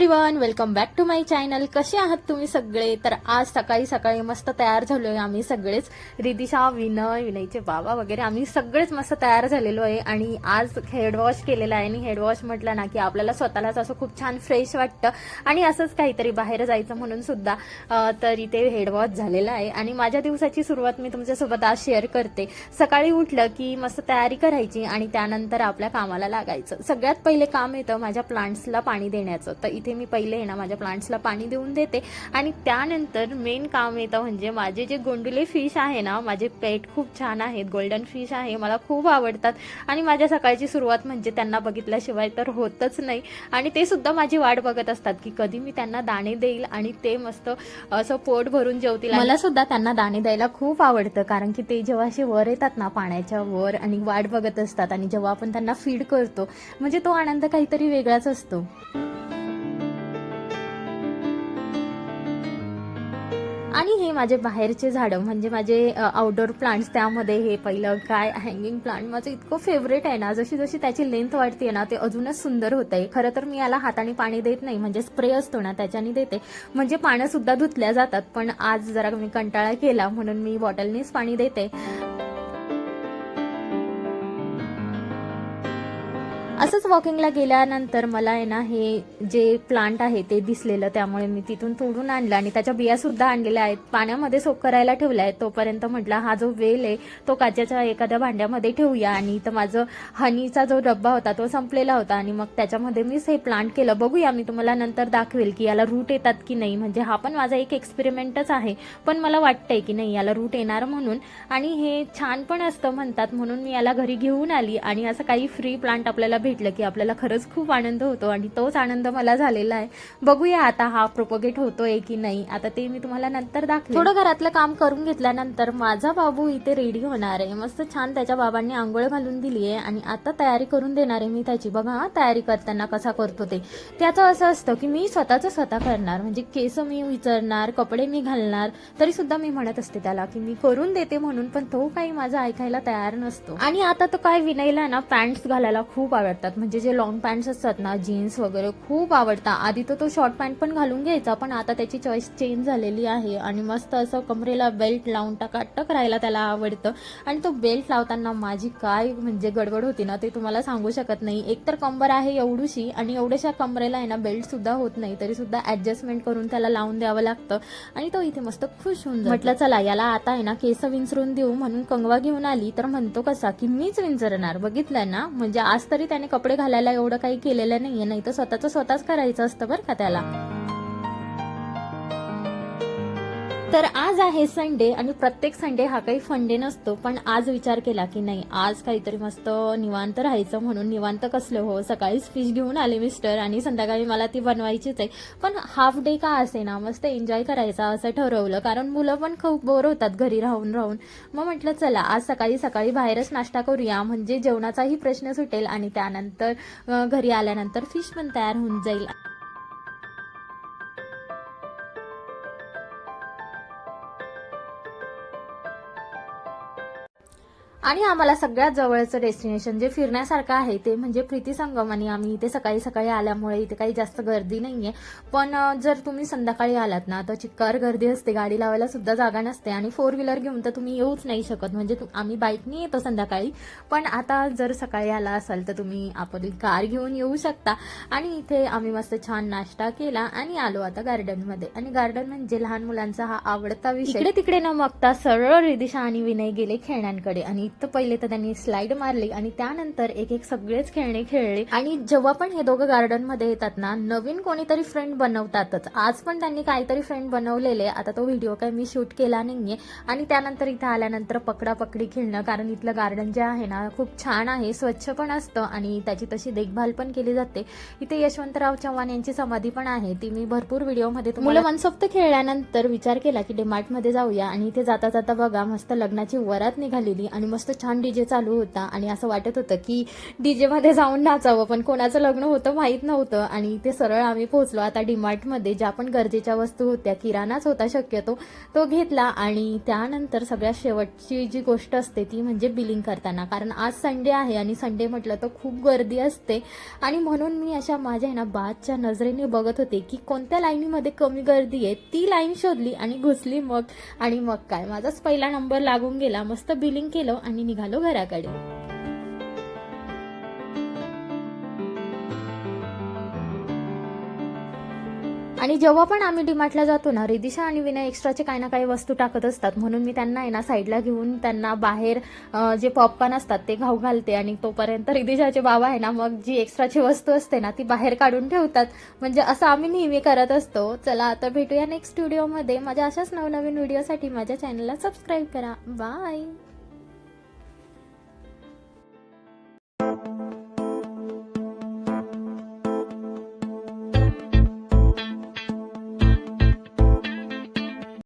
Everyone welcome back to my channel कसे आहात तुम्ही सगळे? तर आज सकाळी सकाळी मस्त तयार झालोय आम्ही सगळेच. रिदिशा विनय विनयचे बाबा वगैरे आम्ही सगळेच मस्त तयार झालेलो आहे. आणि आज हेडवॉश केलेला आहे. आणि हेडवॉश म्हटलं ना की आपल्याला स्वतःलाच असं खूप छान फ्रेश वाटतं. आणि असंच काहीतरी बाहेर जायचं म्हणून सुद्धा तर इथे हेडवॉश झालेला आहे. आणि माझ्या दिवसाची सुरुवात मी तुमच्यासोबत आज शेअर करते. सकाळी उठलं की मस्त तयारी करायची आणि त्यानंतर आपल्या कामाला लागायचं. सगळ्यात पहिले काम येतं माझ्या प्लांट्सला पाणी देण्याचं. तर इथे मी पहिले आहे ना माझ्या प्लांट्सला पाणी देऊन देते. आणि त्यानंतर मेन काम येतं म्हणजे माझे जे गोंडुले फिश आहे ना माझे पेट खूप छान आहेत गोल्डन फिश आहे मला खूप आवडतात. आणि माझ्या सकाळची सुरुवात म्हणजे त्यांना बघितल्याशिवाय तर होतच नाही. आणि ते सुद्धा माझी वाट बघत असतात की कधी मी त्यांना दाणे देईल आणि ते मस्त असं पोट भरून जेवतील. मला सुद्धा त्यांना दाणे द्यायला खूप आवडतं कारण की ते जेव्हा असे वर येतात ना पाण्याच्या वर आणि वाट बघत असतात आणि जेव्हा आपण त्यांना फीड करतो म्हणजे तो आनंद काहीतरी वेगळाच असतो. आणि हे माझे बाहेरचे झाडं म्हणजे माझे आउटडोर प्लांट्स त्यामध्ये हे पहिलं काय हँगिंग प्लांट माझं इतकं फेवरेट आहे ना जशी जशी त्याची लेंथ वाढते ना ते अजूनच सुंदर होत आहे खरं तर मी याला हाताने पाणी देत नाही म्हणजे स्प्रे असतो ना त्याच्याने देते. म्हणजे पानं सुद्धा धुतल्या जातात पण आज जरा मी कंटाळा केला म्हणून मी बॉटलनीच पाणी देते. असं वॉकिंगला गेल्यानंतर मला आहे ना हे जे प्लांट आहे ते दिसलेलं त्यामुळे मी तिथून तोडून आणलं आणि त्याच्या बिया सुद्धा आणलेल्या आहेत. पाण्यामध्ये सोक करायला ठेवल्या आहेत तोपर्यंत म्हटलं हा जो वेल आहे तो काचेच्या एखाद्या भांड्यामध्ये ठेवूया. आणि इथं माझं हनीचा जो डब्बा होता तो संपलेला होता. आणि मग त्याच्यामध्ये मीच हे प्लांट केलं. बघूया मी तुम्हाला नंतर दाखवेल की याला रूट येतात की नाही. म्हणजे हा पण माझा एक एक्सपेरिमेंटच आहे. पण मला वाटतंय की नाही याला रूट येणार म्हणून. आणि हे छान पण असतं म्हणतात म्हणून मी याला घरी घेऊन आली. आणि असं काही फ्री प्लांट आपल्याला भेटलं की आपल्याला खरंच खूप आनंद होतो आणि तोच आनंद मला झालेला आहे. बघूया आता हा प्रोपोगेट होतोय की नाही. आता ते मी तुम्हाला नंतर दाखव थोडं घरातलं काम करून घेतल्यानंतर माझा बाबू इथे रेडी होणार आहे. मस्त छान त्याच्या बाबांनी आंघोळ घालून दिली आहे आणि आता तयारी करून देणार आहे मी त्याची. बघा तयारी करताना कसा करतो ते. त्याचं असं असतं की मी स्वतःचं स्वतः करणार. म्हणजे केस मी विचारणार कपडे मी घालणार तरी सुद्धा मी म्हणत असते त्याला की मी करून देते म्हणून पण तो काही माझा ऐकायला तयार नसतो. आणि आता तो काय विनयला ना पॅन्ट्स घालायला खूप आवडतात. म्हणजे म्हणजे जे लॉंग पॅन्ट्स असतात ना जीन्स वगैरे खूप आवडतात. आधी तर तो शॉर्ट पॅन्ट पण घालून घ्यायचा पण आता त्याची चॉईस चेंज झालेली आहे आणि मस्त असं कमरेला बेल्ट लावून टकाटक राहायला त्याला आवडतं. आणि तो बेल्ट लावताना माझी काय म्हणजे गडबड होती ना ते तुम्हाला सांगू शकत नाही. एकतर कंबर आहे एवढूशी आणि एवढ्याशा कमरेला आहे ना बेल्ट सुद्धा होत नाही. तरी सुद्धा ऍडजस्टमेंट करून त्याला लावून द्यावं लागतं. आणि तो इथे मस्त खुश होऊन म्हटलं चला याला आता आहे ना केस विंचरून देऊ म्हणून कंगवा घेऊन आली. तर म्हणतो कसा की मीच विंचरणार. बघितलं ना? म्हणजे आज तरी त्याने कपडे घालायला एवढं काही केलेलं नाहीये. नाही तर स्वतःच स्वतःच करायचं असतं बरं का त्याला. तर आज आहे संडे आणि प्रत्येक संडे हा काही फंडे नसतो पण आज विचार केला की नाही आज काहीतरी मस्त निवांत राहायचं म्हणून निवांत कसलं हो? सकाळीच फिश घेऊन आले मिस्टर आणि संध्याकाळी मला ती बनवायचीच आहे. पण हाफ डे का असे ना मस्त एन्जॉय करायचा असं ठरवलं. कारण मुलं पण खूप बोर होतात घरी राहून राहून. मग म्हटलं चला आज सकाळी सकाळी बाहेरच नाश्ता करूया. म्हणजे जेवणाचाही प्रश्न सुटेल आणि त्यानंतर घरी आल्यानंतर फिश पण तयार होऊन जाईल. आणि आम्हाला सगळ्यात जवळचं डेस्टिनेशन जे फिरण्यासारखं आहे ते म्हणजे प्रीती संगम आणि आम्ही इथे सकाळी सकाळी आल्यामुळे इथे काही जास्त गर्दी नाही आहे पण जर तुम्ही संध्याकाळी आलात ना तर चिक्कार गर्दी असते गाडी लावायला सुद्धा जागा नसते आणि फोर व्हीलर घेऊन तर तुम्ही येऊच नाही शकत. म्हणजे आम्ही बाईकनी येतो संध्याकाळी. पण आता जर सकाळी आला असाल तर तुम्ही आपली कार घेऊन येऊ शकता. आणि इथे आम्ही मस्त छान नाश्ता केला आणि आलो आता गार्डनमध्ये आणि गार्डन म्हणजे लहान मुलांचा हा आवडता विषय. इकडे तिकडे न बघता सरळ रिदिशा आणि विनय गेले खेळण्यांकडे. आणि तर पहिले तर त्यांनी स्लाइड मारली आणि त्यानंतर एक एक सगळेच खेळणे खेळले. आणि जेव्हा पण हे दोघं गार्डनमध्ये येतात ना नवीन कोणीतरी फ्रेंड बनवतातच. आज पण त्यांनी काहीतरी फ्रेंड बनवलेले. आता तो व्हिडिओ काय मी शूट केला नाहीये. आणि त्यानंतर इथं आल्यानंतर पकडा पकडी खेळणं कारण इथलं गार्डन जे आहे ना खूप छान आहे. स्वच्छ पण असतं आणि त्याची तशी देखभाल पण केली जाते. इथे यशवंतराव चव्हाण यांची समाधी पण आहे. ती मी भरपूर व्हिडिओमध्ये मुलं मनसोक्त खेळल्यानंतर विचार केला की डिमार्टमध्ये जाऊया. आणि इथे जाता जाता बघा मस्त लग्नाची वरात निघालेली आणि मस्त मस्त छान डीजे चालू होता आणि असं वाटत होतं की डी जेमध्ये जाऊन नाचावं पण कोणाचं लग्न होतं माहीत नव्हतं आणि ते सरळ आम्ही पोहोचलो. आता डीमार्टमध्ये ज्या पण गरजेच्या वस्तू होत्या किराणाच होता शक्यतो तो घेतला आणि त्यानंतर सगळ्यात शेवटची जी गोष्ट असते ती म्हणजे बिलिंग करताना. कारण आज संडे आहे आणि संडे म्हटलं तर खूप गर्दी असते आणि म्हणून मी अशा माझ्या आहे ना बादच्या नजरेने बघत होते की कोणत्या लाईनीमध्ये कमी गर्दी आहे ती लाईन शोधली आणि घुसली मग आणि मग काय. माझाच पहिला नंबर लागून गेला मस्त बिलिंग केलं आणि निघालो घराकडे. आणि जेव्हा पण आम्ही डीमार्टला जातो ना रिदिशा आणि विनय एक्स्ट्राचे काही ना काही वस्तू टाकत असतात. म्हणून मी त्यांना आहे ना साईडला घेऊन त्यांना बाहेर जे पॉपकॉर्न असतात ते घाऊ घालते. आणि तोपर्यंत रिदिशाचे बाबा आहे ना मग जी एक्स्ट्राची वस्तू असते ना ती बाहेर काढून ठेवतात. म्हणजे असं आम्ही नेहमी करत असतो. चला आता भेटूया नेक्स्ट व्हिडिओमध्ये माझ्या अशाच नवनवीन व्हिडिओसाठी माझ्या चॅनलला सबस्क्राईब करा. बाय